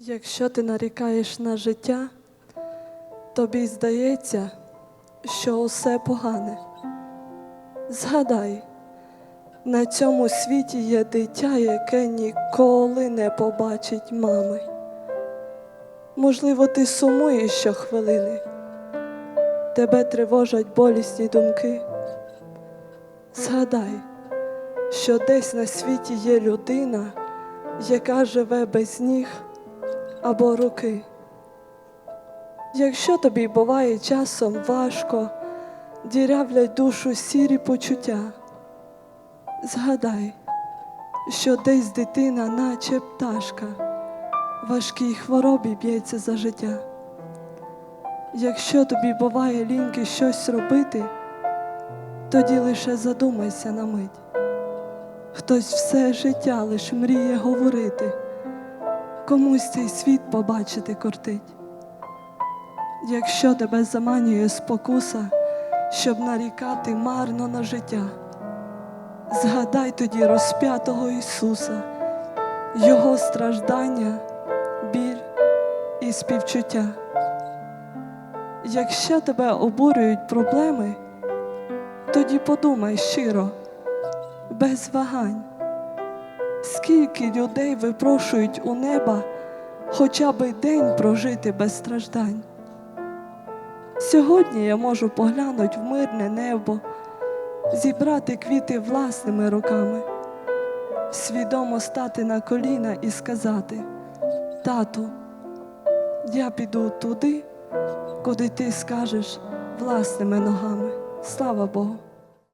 Якщо ти нарікаєш на життя, тобі здається, що усе погане. Згадай, на цьому світі є дитя, яке ніколи не побачить мами. Можливо, ти сумуєш щохвилини, тебе тривожать болісні думки. Згадай, що десь на світі є людина, яка живе без ніг або руки. Якщо тобі буває часом важко, дірявлять душу сірі почуття, згадай, що десь дитина, наче пташка, важкій хворобі б'ється за життя. Якщо тобі буває ліньки щось робити, тоді лише задумайся на мить. Хтось все життя лиш мріє говорити комусь цей світ побачити кортить. Якщо тебе заманює спокуса, щоб нарікати марно на життя, згадай тоді розп'ятого Ісуса, Його страждання, біль і співчуття. Якщо тебе обурюють проблеми, тоді подумай щиро, без вагань. Скільки людей випрошують у неба хоча б день прожити без страждань. Сьогодні я можу поглянути в мирне небо, зібрати квіти власними руками, свідомо стати на коліна і сказати: Тату, я піду туди, куди ти скажеш власними ногами. Слава Богу!